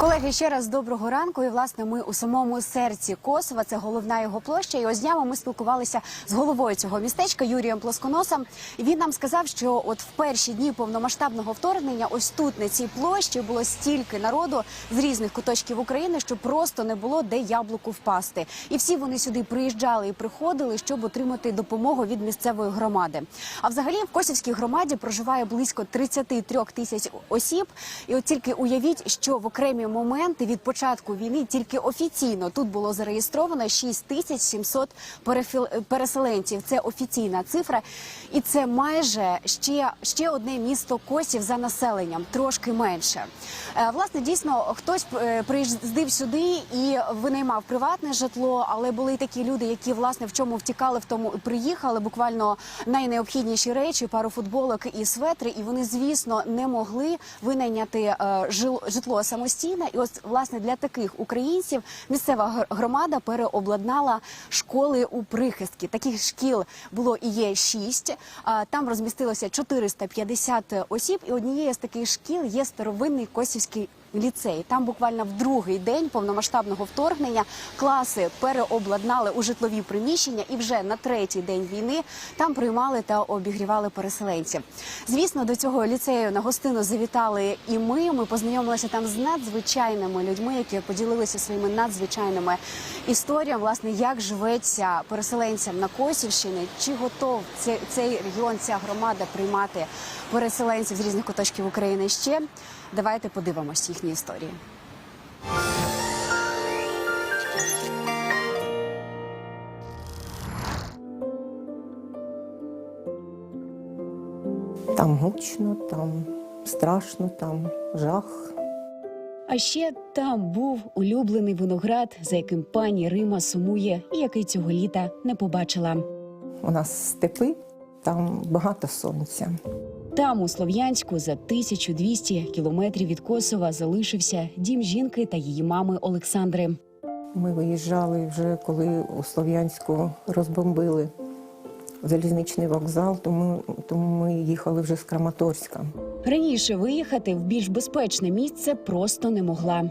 Колеги, ще раз доброго ранку. І власне ми у самому серці Косова. Це головна його площа. І ось днями ми спілкувалися з головою цього містечка Юрієм Плосконосом. І він нам сказав, що от в перші дні повномасштабного вторгнення, ось тут на цій площі було стільки народу з різних куточків України, що просто не було де яблуку впасти. І всі вони сюди приїжджали і приходили, щоб отримати допомогу від місцевої громади. А взагалі в Косівській громаді проживає близько 33 тисяч осіб. І от тільки уявіть, що в окремі моменти від початку війни тільки офіційно тут було зареєстровано 6 тисяч 700 перефіл- переселенців. Це офіційна цифра, і це майже ще, ще одне місто Косів за населенням, трошки менше. Е, Власне, дійсно, хтось е, приїздив сюди і винаймав приватне житло, але були й такі люди, які власне в чому втікали, в тому приїхали. Буквально найнеобхідніші речі, пару футболок і светри. І вони, звісно, не могли винайняти е, житло самостійно. І ось власне для таких українців місцева гр- громада переобладнала школи у прихистки. Таких шкіл було і є шість. Там розмістилося 450 осіб, і однією з таких шкіл є старовинний косівський. Ліцей там буквально в другий день повномасштабного вторгнення класи переобладнали у житлові приміщення, і вже на третій день війни там приймали та обігрівали переселенців. Звісно, до цього ліцею на гостину завітали і ми. Ми познайомилися там з надзвичайними людьми, які поділилися своїми надзвичайними історіями. Власне, як живеться переселенцям на Косівщині, чи готов цей, цей регіон, ця громада приймати переселенців з різних куточків України ще. Давайте подивимось їхні історії. Там гучно, там страшно, там жах. А ще там був улюблений виноград, за яким пані Рима сумує, і який цього літа не побачила. У нас степи, там багато сонця. Там, у Слов'янську, за 1200 кілометрів від Косова, залишився дім жінки та її мами Олександри. Ми виїжджали вже, коли у Слов'янську розбомбили залізничний вокзал, тому, тому ми їхали вже з Краматорська. Раніше виїхати в більш безпечне місце просто не могла.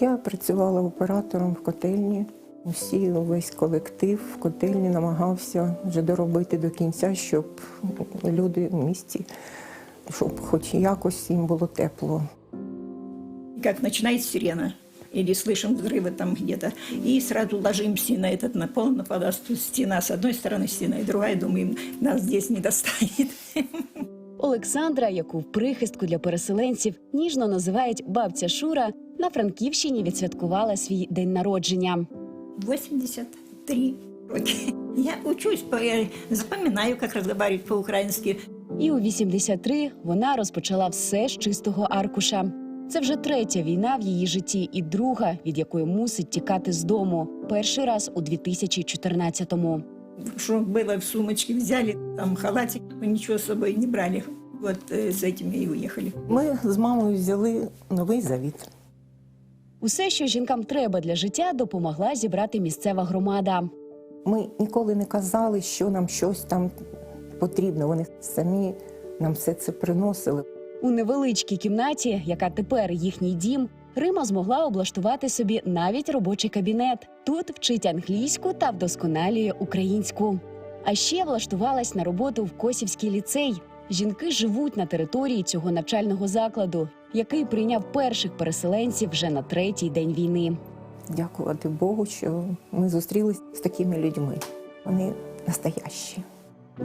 Я працювала оператором в котельні. Усі, весь колектив в котельні намагався вже доробити до кінця, щоб люди в місті, щоб хоч якось їм було тепло. как начинает сирена, или слышим взрывы там где-то, и сразу ложимся на этот на пол, на подасту стена с одной стороны стена, и другая, думаем, нас здесь не достанет. Олександра, яку в прихистку для переселенців ніжно називають бабця Шура, на Франківщині відсвяткувала свій день народження. 83 роки. Я учусь, по- я запоминаю, как разговаривать по-украински. І у 83 вона розпочала все з чистого аркуша. Це вже третя війна в її житті, і друга, від якої мусить тікати з дому. Перший раз у 2014-му. Что было в сумочке, взяли там халатик, мы ничего с собой не брали. Вот э, с этим и уехали. Ми з мамою взяли новий завіт. Усе, що жінкам треба для життя, допомогла зібрати місцева громада. Ми ніколи не казали, що нам щось там потрібно. Вони самі нам все це приносили. У невеличкій кімнаті, яка тепер їхній дім, Рима змогла облаштувати собі навіть робочий кабінет. Тут вчить англійську та вдосконалює українську. А ще влаштувалась на роботу в Косівський ліцей. Жінки живуть на території цього навчального закладу, який прийняв перших переселенців вже на третій день війни. Дякувати Богу, що ми зустрілися з такими людьми. Вони настоящі.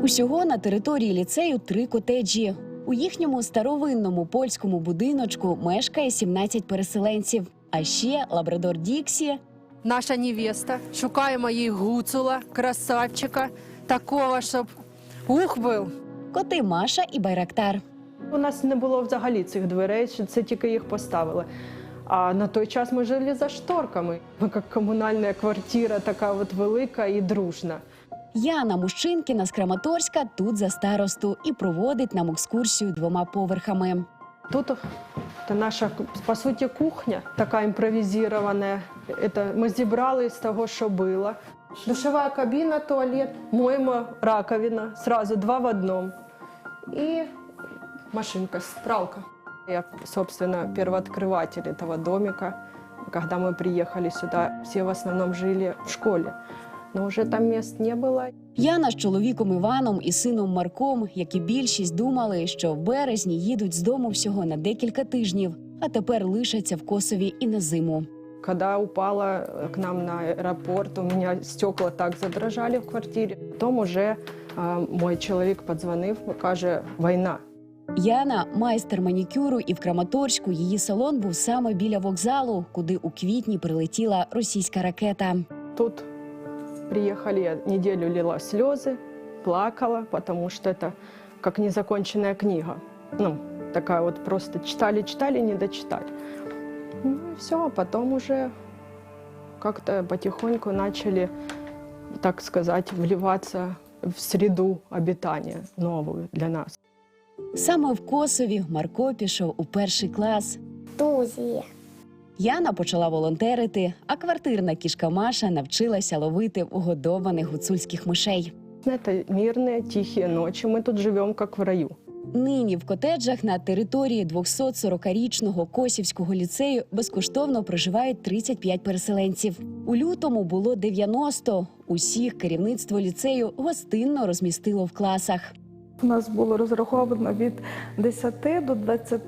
Усього на території ліцею три котеджі. У їхньому старовинному польському будиночку мешкає 17 переселенців. А ще лабрадор Діксі, наша невеста. Шукаємо їй гуцула, красавчика, такого, щоб ух був. коти Маша і Байрактар. У нас не було взагалі цих дверей, це тільки їх поставили. А на той час ми жили за шторками. Ми як комунальна квартира, така от велика і дружна. Яна Мужчинкіна з Краматорська тут за старосту і проводить нам екскурсію двома поверхами. Тут це наша по суті кухня, така імпровізована. Ми зібрали з того, що було. Душевая кабина, туалет, мойма, раковина, сразу два в одном. И машинка, пралка. Я, собственно, первооткрыватель этого домика. Когда мы приехали сюда, все в основном жили в школе. Но уже там мест не было. Яна з чоловіком Іваном і сином Марком, як і більшість, думали, що в березні їдуть з дому всього на декілька тижнів, а тепер лишаться в Косові і на зиму. Когда упала э, к нам на аэропорт, у меня стекла так задрожали в квартире. Потом уже э, мой чоловік подзвонив, каже, війна. Яна майстер манікюру, і в Краматорську її салон був саме біля вокзалу, куди у квітні прилетіла російська ракета. Тут приехали, я неделю лила слезы, плакала, потому что это как незаконченная книга. Ну, такая вот просто читали-читали, не дочитали. Ну и все, а потом уже как-то потихоньку начали, так сказать, вливаться в среду обитания новую для нас. Саме в Косові Марко пішов у перший клас. Тузі. Яна почала волонтерити, а квартирна кішка Маша навчилася ловити угодованих гуцульських мишей. Это мирные, тихие ночи. Мы тут живем как в раю. Нині в котеджах на території 240-річного Косівського ліцею безкоштовно проживають 35 переселенців. У лютому було 90. Усіх керівництво ліцею гостинно розмістило в класах. У нас було розраховано від 10 до 20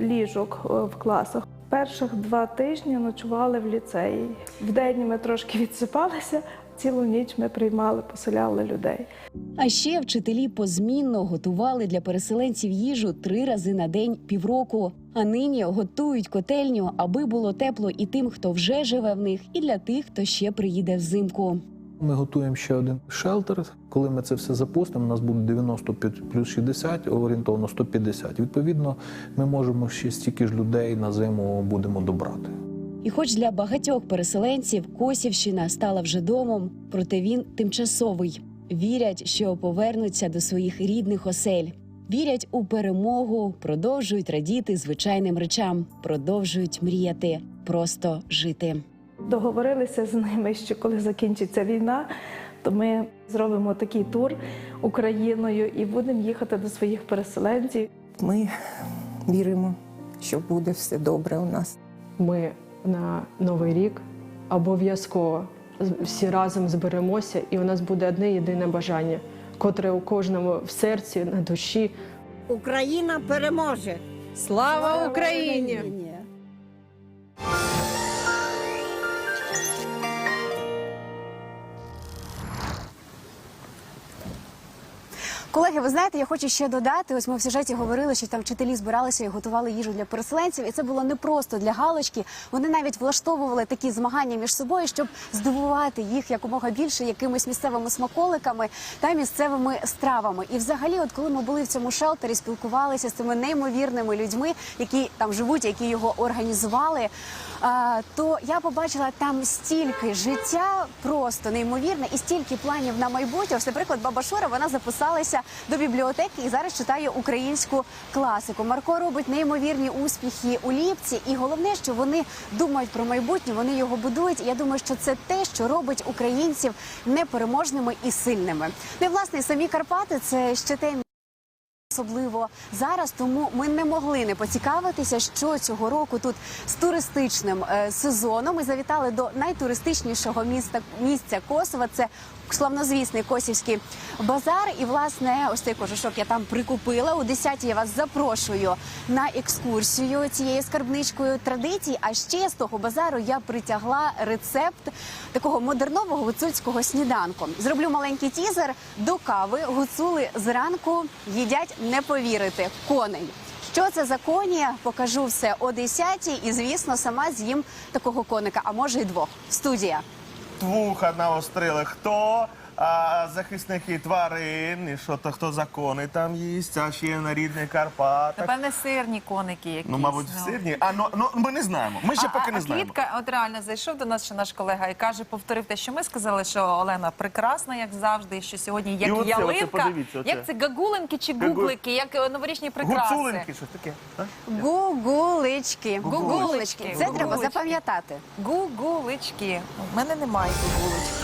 ліжок е, в класах. Перших два тижні ночували в ліцеї. Вдень ми трошки відсипалися, цілу ніч ми приймали, поселяли людей. А ще вчителі позмінно готували для переселенців їжу три рази на день півроку. А нині готують котельню, аби було тепло і тим, хто вже живе в них, і для тих, хто ще приїде взимку. Ми готуємо ще один шелтер. Коли ми це все запустимо, у нас буде 90 плюс 60, орієнтовно 150. Відповідно, ми можемо ще стільки ж людей на зиму будемо добрати. І хоч для багатьох переселенців Косівщина стала вже домом, проте він тимчасовий. Вірять, що повернуться до своїх рідних осель. Вірять у перемогу, продовжують радіти звичайним речам, продовжують мріяти, просто жити. Договорилися з ними, що коли закінчиться війна, то ми зробимо такий тур Україною і будемо їхати до своїх переселенців. Ми віримо, що буде все добре у нас. Ми на Новий рік обов'язково всі разом зберемося, і у нас буде одне єдине бажання, котре у кожному в серці, на душі. Україна переможе. Слава Україні! Колеги, ви знаєте, я хочу ще додати. Ось ми в сюжеті говорили, що там вчителі збиралися і готували їжу для переселенців, і це було не просто для галочки. Вони навіть влаштовували такі змагання між собою, щоб здивувати їх якомога більше якимись місцевими смаколиками та місцевими стравами. І, взагалі, от коли ми були в цьому шелтері, спілкувалися з цими неймовірними людьми, які там живуть, які його організували. То я побачила там стільки життя, просто неймовірне, і стільки планів на майбутнє. Ось, наприклад, баба Шура вона записалася до бібліотеки і зараз читає українську класику. Марко робить неймовірні успіхи у ліпці, і головне, що вони думають про майбутнє, вони його будують. І я думаю, що це те, що робить українців непереможними і сильними. Ну і власне самі Карпати це ще те Особливо зараз, тому ми не могли не поцікавитися, що цього року тут з туристичним е, сезоном. Ми завітали до найтуристичнішого міста місця Косова. Це славнозвісний Косівський базар. І власне, ось цей кожушок я там прикупила. У 10-й я вас запрошую на екскурсію цією скарбничкою традицій. А ще з того базару я притягла рецепт такого модернового гуцульського сніданку. Зроблю маленький тізер до кави. Гуцули зранку їдять не повірити коней. Що це за коні? Покажу все о 10 і звісно сама з'їм такого коника, а може й двох. Студія. Вуха наострили. Хто? А, захисники тварин, і що то хто закони там їсть, а ще на рідних Карпатах. Напевне, сирні коники якісь. Ну, мабуть, в Сирні. А ну, ну ми не знаємо. Ми ще А- поки а, не а знаємо. Квітка, от реально зайшов до нас ще наш колега і каже, повторив те, що ми сказали, що Олена прекрасна, як завжди, і що сьогодні як І оце, ялинка. оце, подивіться, оце. Як це гагулинки чи Гагу- гуглики, як е, новорічні прикраси. Гуцулинки, що таке? А? Гугулички. Гугулички. Це треба Гугулички. запам'ятати. Гугулички. У мене немає гугулички.